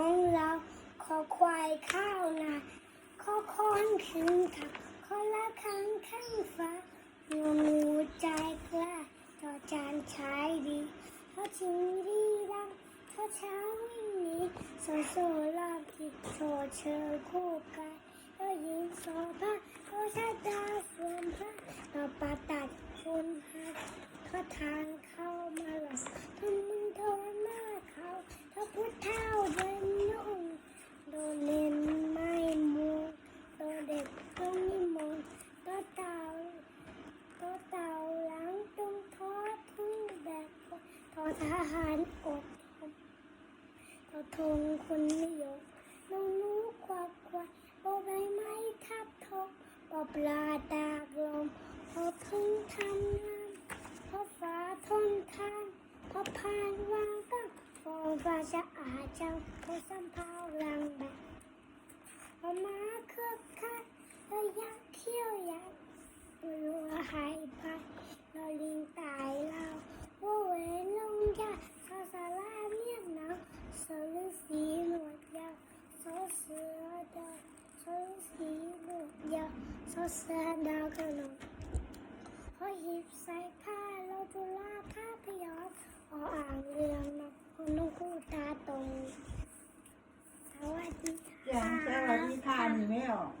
ของเราขอควายข้าวนาขอค้อนขึ้นทักขอละครั้งข้างฟ้างูงูใจกล้าต่อจานใช้ดีเพราะชิงดีดังเพราะเช้าวิ่งหนีโสโซราบิดโซเชิญคู่กันก็ยิงโซผ้าก็ชาดาสวนผ้าต่อปาตัดคนหักขอทาง อทหารอดทอทงคนนิยมน้องนูกวักควายโบใบไม้ทับทกปอปลาตากลมพอพึ่งทำงานพอฟ้าทนทานพอผ่านวางตั้งฟองฟ้าสะอาดจังพอสัมภาลังแบบพอมาเคือกคักเลยยักเขี้ยวยักไม่รู้ว่าหายไปเราลิงตาว่าเวนลงยาซาซาลาเมียงหนาวโซลูสีหนวดยาวโซ เสือดาวโซลูสีหนวดยาวโซเสือดาวกระโหลกพอหยิบใส่ผ้าเราจุลาผ้าพยอมออ่างเรืองนะคนกคู่ตาตรงสวัสดีเสียงค่าดีค่ะนี่ไม่ออก